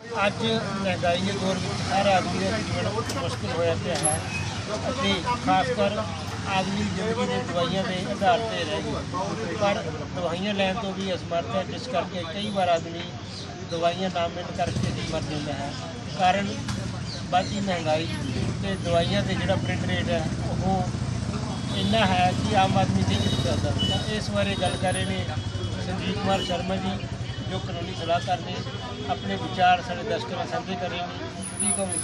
ਅੱਜ ਮਹਿੰਗਾਈ ਦੇ ਦੌਰ ਵਿੱਚ ਹਰ ਆਦਮੀ ਦਾ ਜੀਵਨ ਮੁਸ਼ਕਲ ਹੋਇਆ ਪਿਆ ਹੈ ਅਤੇ ਖਾਸ ਕਰ ਆਦਮੀ ਦੀ ਜ਼ਿੰਦਗੀ ਦੇ ਦਵਾਈਆਂ ਦੇ ਆਧਾਰ ਤੇ ਰਹਿ ਗਈ। ਪਰ ਦਵਾਈਆਂ ਲੈਣ ਤੋਂ ਵੀ ਅਸਮਰਥ ਹੈ, ਜਿਸ ਕਰਕੇ ਕਈ ਵਾਰ ਆਦਮੀ ਦਵਾਈਆਂ ਨਾ ਮਿਲਣ ਕਰਕੇ ਹੀ ਮਰ ਜਾਂਦਾ ਹੈ। ਕਾਰਨ ਬਾਕੀ ਮਹਿੰਗਾਈ ਤੇ ਦਵਾਈਆਂ ਤੇ ਜਿਹੜਾ ਪ੍ਰਿੰਟ ਰੇਟ ਹੈ, ਉਹ ਇੰਨਾ ਹੈ ਕਿ ਆਮ ਆਦਮੀ ਨਹੀਂ ਚੁੱਕ ਇਸ ਬਾਰੇ ਗੱਲ ਕਰ ਰਹੇ ਨੇ ਸੰਜੀਵ ਕੁਮਾਰ ਸ਼ਰਮਾ ਜੀ। ਜੋ ਕਾਨੂੰਨੀ ਸਲਾਹਕਾਰ ਨੇ ਆਪਣੇ ਵਿਚਾਰ ਸਾਡੇ ਦਰਸ਼ਕਾਂ ਨਾਲ ਸਾਂਝੇ ਕਰ ਰਹੇ ਨੇ ਕੀ ਕਹੋਗੇ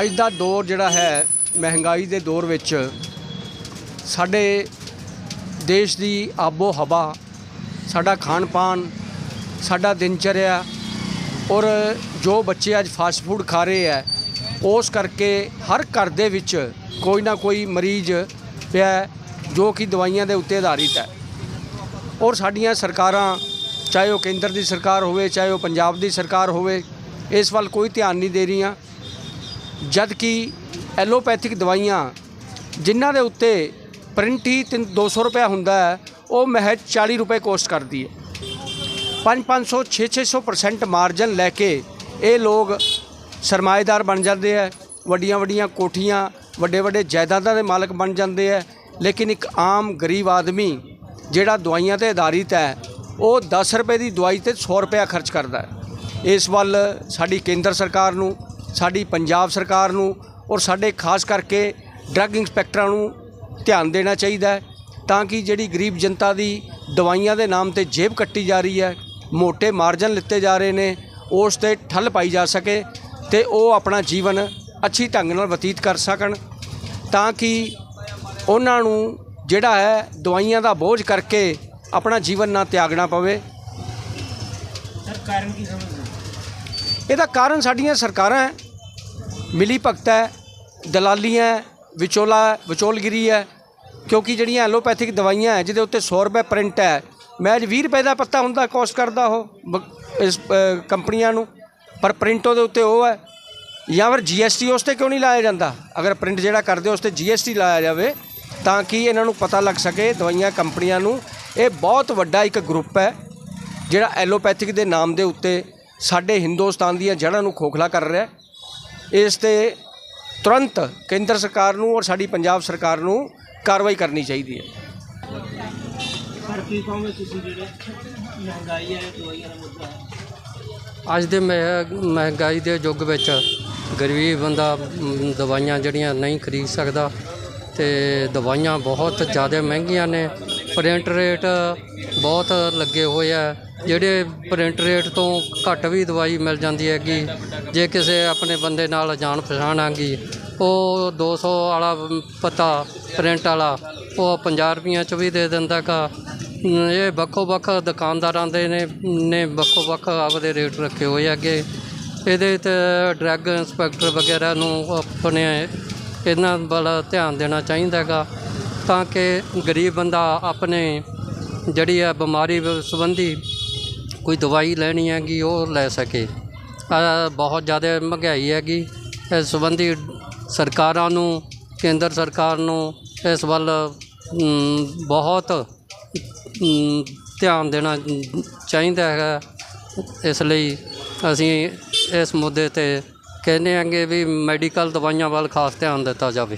ਅੱਜ ਦਾ ਦੌਰ ਜਿਹੜਾ ਹੈ, ਮਹਿੰਗਾਈ ਦੇ ਦੌਰ ਵਿੱਚ ਸਾਡੇ ਦੇਸ਼ ਦੀ ਆਬੋ ਹਵਾ ਸਾਡਾ ਖਾਣ ਪਾਨ ਸਾਡਾ ਦਿਨਚਰਿਆ ਔਰ ਜੋ ਬੱਚੇ ਅੱਜ ਫਾਸਟ ਫੂਡ ਖਾ ਰਹੇ ਹੈ, ਉਸ ਕਰਕੇ ਹਰ ਘਰ ਦੇ ਵਿੱਚ ਕੋਈ ਨਾ ਕੋਈ ਮਰੀਜ਼ ਪਿਆ ਜੋ ਕਿ ਦਵਾਈਆਂ ਦੇ ਉੱਤੇ ਆਧਾਰਿਤ ਹੈ। ਔਰ ਸਾਡੀਆਂ ਸਰਕਾਰਾਂ, ਚਾਹੇ ਉਹ ਕੇਂਦਰ ਦੀ ਸਰਕਾਰ ਹੋਵੇ, ਚਾਹੇ ਉਹ ਪੰਜਾਬ ਦੀ ਸਰਕਾਰ ਹੋਵੇ, ਇਸ ਵੱਲ ਕੋਈ ਧਿਆਨ ਨਹੀਂ ਦੇ ਰਹੀਆਂ। ਜਦ ਕਿ ਐਲੋਪੈਥਿਕ ਦਵਾਈਆਂ, ਜਿਨ੍ਹਾਂ ਦੇ ਉੱਤੇ ਪ੍ਰਿੰਟ ਹੀ ਤਿੰਨ 200 ਰੁਪਏ ਹੁੰਦਾ ਹੈ, ਉਹ ਮਹਿਜ 40 ਰੁਪਏ ਕੋਸਟ ਕਰਦੀ ਹੈ। 5-500 6-600% ਮਾਰਜਨ ਲੈ ਕੇ ਇਹ ਲੋਕ ਸਰਮਾਏਦਾਰ ਬਣ ਜਾਂਦੇ ਹੈ। ਵੱਡੀਆਂ ਵੱਡੀਆਂ ਕੋਠੀਆਂ, ਵੱਡੇ ਵੱਡੇ ਜਾਇਦਾਦਾਂ ਦੇ ਮਾਲਕ ਬਣ ਜਾਂਦੇ ਹੈ। ਲੇਕਿਨ ਇੱਕ ਆਮ ਗਰੀਬ ਆਦਮੀ ਜਿਹੜਾ ਦਵਾਈਆਂ ਤੇ ਆਧਾਰਿਤ ਹੈ, ਉਹ 10 ਰੁਪਏ ਦੀ ਦਵਾਈ ਤੇ 100 ਰੁਪਏ ਖਰਚ ਕਰਦਾ ਹੈ। ਇਸ ਵੱਲ ਸਾਡੀ ਕੇਂਦਰ ਸਰਕਾਰ ਨੂੰ, ਸਾਡੀ ਪੰਜਾਬ ਸਰਕਾਰ ਨੂੰ ਔਰ ਸਾਡੇ ਖਾਸ ਕਰਕੇ ਡਰੱਗ ਇੰਸਪੈਕਟਰਾਂ ਨੂੰ ਧਿਆਨ ਦੇਣਾ ਚਾਹੀਦਾ ਹੈ ਤਾਂ ਕਿ ਜਿਹੜੀ ਗਰੀਬ ਜਨਤਾ ਦੀ ਦਵਾਈਆਂ ਦੇ ਨਾਮ ਤੇ ਜੇਬ ਕੱਟੀ ਜਾ ਰਹੀ ਹੈ, ਮੋٹے ਮਾਰਜਨ ਲਿੱਤੇ ਜਾ ਰਹੇ ਨੇ, ਉਸ ਤੇ ਠੱਲ ਪਾਈ ਜਾ ਸਕੇ ਤੇ ਉਹ ਆਪਣਾ ਜੀਵਨ ਅੱਛੀ ਢੰਗ ਨਾਲ ਬਤੀਤ ਕਰ ਸਕਣ ਤਾਂ ਕਿ ਉਹਨਾਂ ਨੂੰ ਜਿਹੜਾ ਹੈ ਦਵਾਈਆਂ ਦਾ ਬੋਝ ਕਰਕੇ ਆਪਣਾ ਜੀਵਨ ਨਾ ਤਿਆਗਣਾ ਪਵੇ। ਸਰ ਕਾਰਨ ਕੀ ਸਮਝਦੇ? ਇਹਦਾ ਕਾਰਨ ਸਾਡੀਆਂ ਸਰਕਾਰਾਂ ਹੈ। ਮਿਲੀ ਭਗਤ ਹੈ ਦਲਾਲੀਆਂ ਵਿਚੋਲਾ ਵਿਚੋਲਗਿਰੀ ਹੈ। ਕਿਉਂਕਿ ਜਿਹੜੀਆਂ ਐਲੋਪੈਥਿਕ ਦਵਾਈਆਂ ਹੈ ਜਿਹਦੇ ਉੱਤੇ 100 ਰੁਪਏ ਪ੍ਰਿੰਟ ਹੈ ਮੈਜ 20 ਰੁਪਏ ਦਾ ਪੱਤਾ ਹੁੰਦਾ ਕੋਸਟ ਕਰਦਾ ਉਹ ਇਸ ਕੰਪਨੀਆਂ ਨੂੰ। ਪਰ ਪ੍ਰਿੰਟ ਉਹਦੇ ਉੱਤੇ ਉਹ ਹੈ। ਜਾਂ ਫਿਰ ਜੀਐਸਟੀ ਉਸ ਤੇ ਕਿਉਂ ਨਹੀਂ ਲਾਇਆ ਜਾਂਦਾ? ਅਗਰ ਪ੍ਰਿੰਟ ਜਿਹੜਾ ਕਰਦੇ ਉਸ ਤੇ ਜੀਐਸਟੀ ਲਾਇਆ ਜਾਵੇ ਤਾਂ ਕਿ ਇਹਨਾਂ ਨੂੰ ਪਤਾ ਲੱਗ ਸਕੇ ਦਵਾਈਆਂ ਕੰਪਨੀਆਂ ਨੂੰ। ਇਹ ਬਹੁਤ ਵੱਡਾ ਇੱਕ ਗਰੁੱਪ ਹੈ ਜਿਹੜਾ ਐਲੋਪੈਥਿਕ ਦੇ ਨਾਮ ਦੇ ਉੱਤੇ ਸਾਡੇ ਹਿੰਦੁਸਤਾਨ ਦੀਆਂ ਜੜ੍ਹਾਂ ਨੂੰ ਖੋਖਲਾ ਕਰ ਰਿਹਾ ਹੈ। ਇਸ ਤੇ ਤੁਰੰਤ ਕੇਂਦਰ ਸਰਕਾਰ ਨੂੰ ਔਰ ਸਾਡੀ ਪੰਜਾਬ ਸਰਕਾਰ ਨੂੰ ਕਾਰਵਾਈ ਕਰਨੀ ਚਾਹੀਦੀ ਹੈ। ਸਰ ਕੀ ਕਹੋਗੇ ਤੁਸੀਂ ਜਿਹੜੇ ਮਹਿੰਗਾਈ ਹੈ ਦਵਾਈਆਂ ਦਾ ਮੁੱਦਾ ਹੈ? ਅੱਜ ਦੇ ਮਹਿ- ਮਹਿੰਗਾਈ ਦੇ ਯੁੱਗ ਵਿੱਚ ਗਰੀਬ ਬੰਦਾ ਦਵਾਈਆਂ ਜਿਹੜੀਆਂ ਨਹੀਂ ਖਰੀਦ ਸਕਦਾ ਤੇ ਦਵਾਈਆਂ ਬਹੁਤ ਜ਼ਿਆਦਾ ਮਹਿੰਗੀਆਂ ਨੇ। ਪ੍ਰਿੰਟ ਰੇਟ ਬਹੁਤ ਲੱਗੇ ਹੋਏ ਆ। ਜਿਹੜੇ ਪ੍ਰਿੰਟ ਰੇਟ ਤੋਂ ਘੱਟ ਵੀ ਦਵਾਈ ਮਿਲ ਜਾਂਦੀ ਹੈਗੀ, ਜੇ ਕਿਸੇ ਆਪਣੇ ਬੰਦੇ ਨਾਲ ਜਾਣ ਪਛਾਣ ਆਗੀ, ਉਹ 200 ਵਾਲਾ ਪਤਾ ਪ੍ਰਿੰਟ ਵਾਲਾ, ਉਹ 50 ਰੁਪਈਆਂ ਚ ਵੀ ਦੇ ਦਿੰਦਾ ਗਾ। ਇਹ ਵੱਖੋ ਵੱਖ ਦੁਕਾਨਦਾਰਾਂ ਦੇ ਨੇ ਨੇ ਵੱਖੋ ਵੱਖ ਆਪਦੇ ਰੇਟ ਰੱਖੇ ਹੋਏ ਅੱਗੇ ਇਹਦੇ ਤੇ ਡਰੱਗ ਇੰਸਪੈਕਟਰ ਵਗੈਰਾ ਨੂੰ ਆਪਣੇ ਇਹਨਾਂ ਵੱਲ ਧਿਆਨ ਦੇਣਾ ਚਾਹੀਦਾ ਹੈਗਾ ਤਾਂ ਕਿ ਗਰੀਬ ਬੰਦਾ ਆਪਣੇ ਜਿਹੜੀ ਆ ਬਿਮਾਰੀ ਸੰਬੰਧੀ ਕੋਈ ਦਵਾਈ ਲੈਣੀ ਹੈਗੀ, ਉਹ ਲੈ ਸਕੇ। ਬਹੁਤ ਜ਼ਿਆਦਾ ਮਹਿੰਗਾਈ ਹੈਗੀ। ਇਸ ਸੰਬੰਧੀ ਸਰਕਾਰਾਂ ਨੂੰ, ਕੇਂਦਰ ਸਰਕਾਰ ਨੂੰ ਇਸ ਵੱਲ ਬਹੁਤ ਧਿਆਨ ਦੇਣਾ ਚਾਹੀਦਾ ਹੈਗਾ। ਇਸ ਲਈ ਅਸੀਂ ਇਸ ਮੁੱਦੇ ਤੇ ਕਹਿੰਦੇ ਆਂਗੇ ਵੀ ਮੈਡੀਕਲ ਦਵਾਈਆਂ ਵੱਲ ਖਾਸ ਧਿਆਨ ਦਿੱਤਾ ਜਾਵੇ।